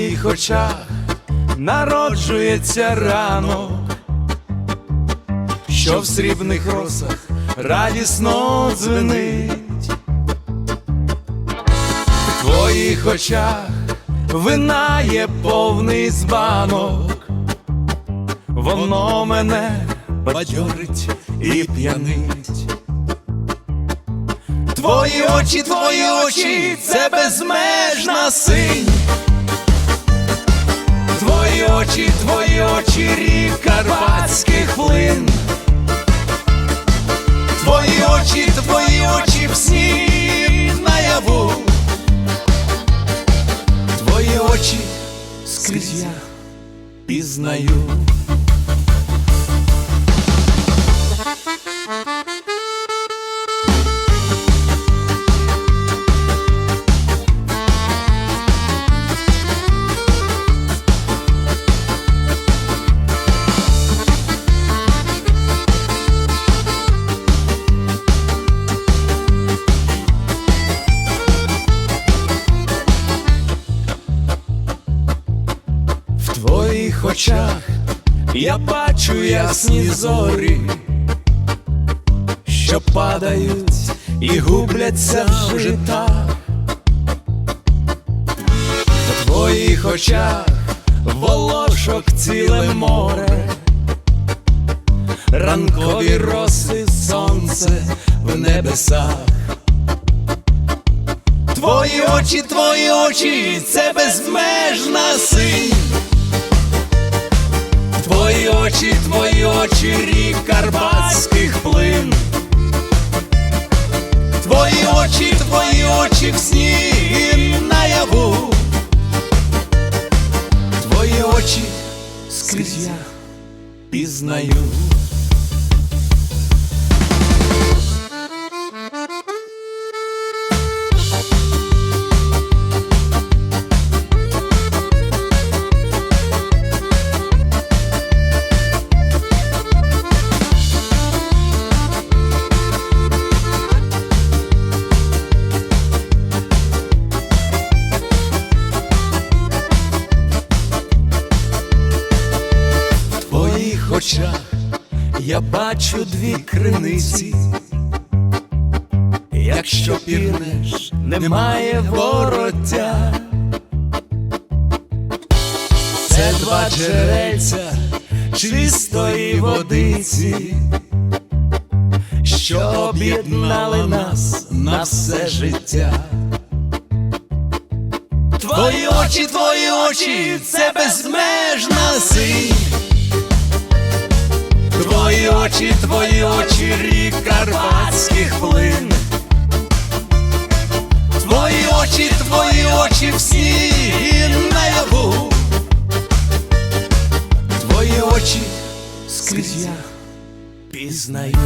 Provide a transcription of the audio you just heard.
твоїх очах народжується ранок, що в срібних росах радісно дзвенить. В твоїх очах винає повний збанок, воно мене бадьорить і п'янить. Твої очі, твої очі, це безмежна синь. Очі, твої очі, рік карпатських плин. Твої очі, твої очі в сні наяву. Твої очі скрізь я пізнаю. Очах я бачу ясні зорі, що падають і губляться в житах. В твоїх очах волошок ціле море, ранкові роси, сонце в небесах. Твої очі, твої очі, це безмежна синь. Твої очі, твої очі, рік карпатських плин. Твої очі, твої очі в сні наяву. Твої очі скрізь я пізнаю. Очах я бачу дві криниці. Якщо пірнеш, немає вороття. Це два джерельця чистої водиці, що об'єднали нас на все життя. Твої очі, твої очі, це безмежна твої очі, рік карпатських плин. Твої очі, твої очі всі наяву. Твої очі скрізь я пізнаю.